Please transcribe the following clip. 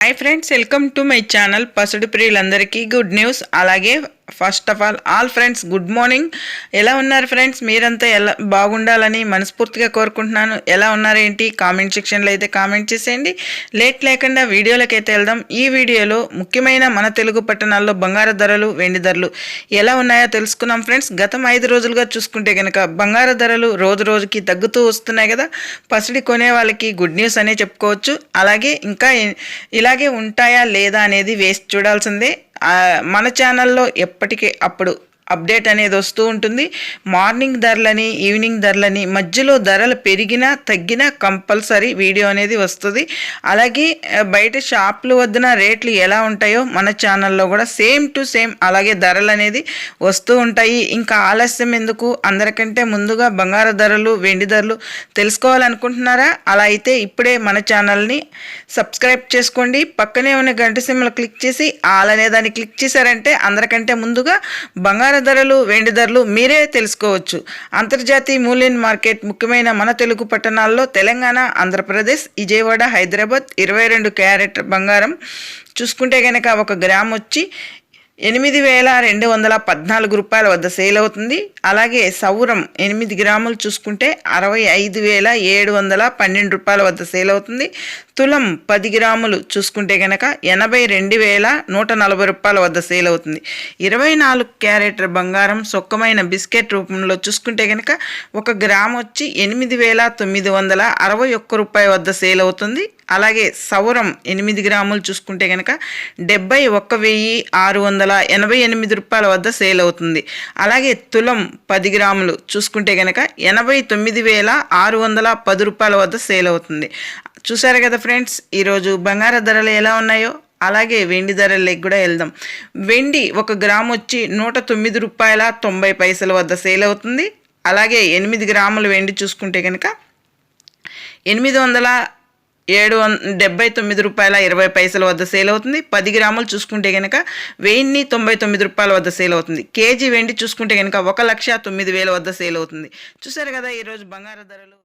Hi friends welcome to my channel పసుడు ప్రియులందరికీ good news అలాగే first of all all friends good morning ఎలా ఉన్నారు friends మీరంతా ఎలా బాగుండాలని మనస్ఫూర్తిగా కోరుకుంటున్నాను. ఎలా ఉన్నారేంటి కామెంట్ సెక్షన్లో అయితే కామెంట్ చేసేయండి. లేట్ లేకుండా వీడియోలోకి అయితే వెళ్దాం. ఈ వీడియోలో ముఖ్యమైన మన తెలుగు పట్టణాల్లో బంగారు ధరలు వెండి ధరలు ఎలా ఉన్నాయో తెలుసుకున్నాం ఫ్రెండ్స్ గతం ఐదు రోజులుగా చూసుకుంటే కనుక బంగారు ధరలు రోజు రోజుకి తగ్గుతూ వస్తున్నాయి కదా. పసిడి కొనే వాళ్ళకి గుడ్ న్యూస్ అనే చెప్పుకోవచ్చు. అలాగే ఇంకా ఇలాగే ఉంటాయా లేదా అనేది వేసి చూడాల్సిందే. మన ఛానల్లో ఎప్పటికీ అప్పుడు అప్డేట్ అనేది వస్తూ ఉంటుంది. మార్నింగ్ ధరలని ఈవినింగ్ ధరలని మధ్యలో ధరలు పెరిగినా తగ్గినా కంపల్సరీ వీడియో అనేది వస్తుంది. అలాగే బయట షాపులు వద్దున రేట్లు ఎలా ఉంటాయో మన ఛానల్లో కూడా సేమ్ టు సేమ్ అలాగే ధరలు అనేది వస్తూ ఉంటాయి. ఇంకా ఆలస్యం ఎందుకు? అందరికంటే ముందుగా బంగారు ధరలు వెండి ధరలు తెలుసుకోవాలనుకుంటున్నారా? అలా అయితే ఇప్పుడే మన ఛానల్ని సబ్స్క్రైబ్ చేసుకోండి. పక్కనే ఉన్న గంట సింహలు క్లిక్ చేసి ఆల్ అనే దాన్ని క్లిక్ చేశారంటే అందరికంటే ముందుగా బంగారు ధరలు వెండి ధరలు మీరే తెలుసుకోవచ్చు. అంతర్జాతీయ మూల్యం మార్కెట్ ముఖ్యమైన మన తెలుగు పట్టణాల్లో తెలంగాణ ఆంధ్రప్రదేశ్ విజయవాడ హైదరాబాద్ ఇరవై రెండు క్యారెట్ బంగారం. చూసుకుంటే కనుక ఒక గ్రామ్ వచ్చి ఎనిమిది వేల రెండు వందల పద్నాలుగు రూపాయల వద్ద సేల్ అవుతుంది. అలాగే సౌరం ఎనిమిది గ్రాములు చూసుకుంటే అరవై ఐదు వేల ఏడు వందల పన్నెండు రూపాయల వద్ద సేల్ అవుతుంది. తులం పది గ్రాములు చూసుకుంటే కనుక ఎనభై రెండు వేల నూట నలభై రూపాయల వద్ద సేల్ అవుతుంది. ఇరవై నాలుగు క్యారెట్ బంగారం సొక్కమైన బిస్కెట్ రూపంలో చూసుకుంటే కనుక ఒక గ్రామ్ వచ్చి ఎనిమిది వేల తొమ్మిది వందల అరవై ఒక్క రూపాయి వద్ద సేల్ అవుతుంది. అలాగే సౌరం ఎనిమిది గ్రాములు చూసుకుంటే కనుక డెబ్బై ఒక్క వెయ్యి ఆరు వందల ఎనభై ఎనిమిది రూపాయల వద్ద సేల్ అవుతుంది. అలాగే తులం పది గ్రాములు చూసుకుంటే కనుక ఎనభై తొమ్మిది వేల ఆరు వందల పది రూపాయల వద్ద సేల్ అవుతుంది. చూసారు కదా ఫ్రెండ్స్ ఈరోజు బంగార ధరలు ఎలా ఉన్నాయో? అలాగే వెండి ధరలకి కూడా వెళ్దాం. వెండి ఒక గ్రామ్ వచ్చి నూట తొమ్మిది రూపాయల తొంభై పైసల వద్ద సేల్ అవుతుంది. అలాగే ఎనిమిది గ్రాముల వెండి చూసుకుంటే కనుక ఎనిమిది వందల ఏడు డెబ్బై తొమ్మిది రూపాయల ఇరవై పైసల వద్ద సేల్ అవుతుంది. పది గ్రాములు చూసుకుంటే కనుక వెయ్యిన్ని తొంభై తొమ్మిది రూపాయల వద్ద సేల్ అవుతుంది. కేజీ వెండి చూసుకుంటే కనుక ఒక లక్ష తొమ్మిది వేల వద్ద సేల్ అవుతుంది. చూసారు కదా ఈరోజు బంగారు ధరలు.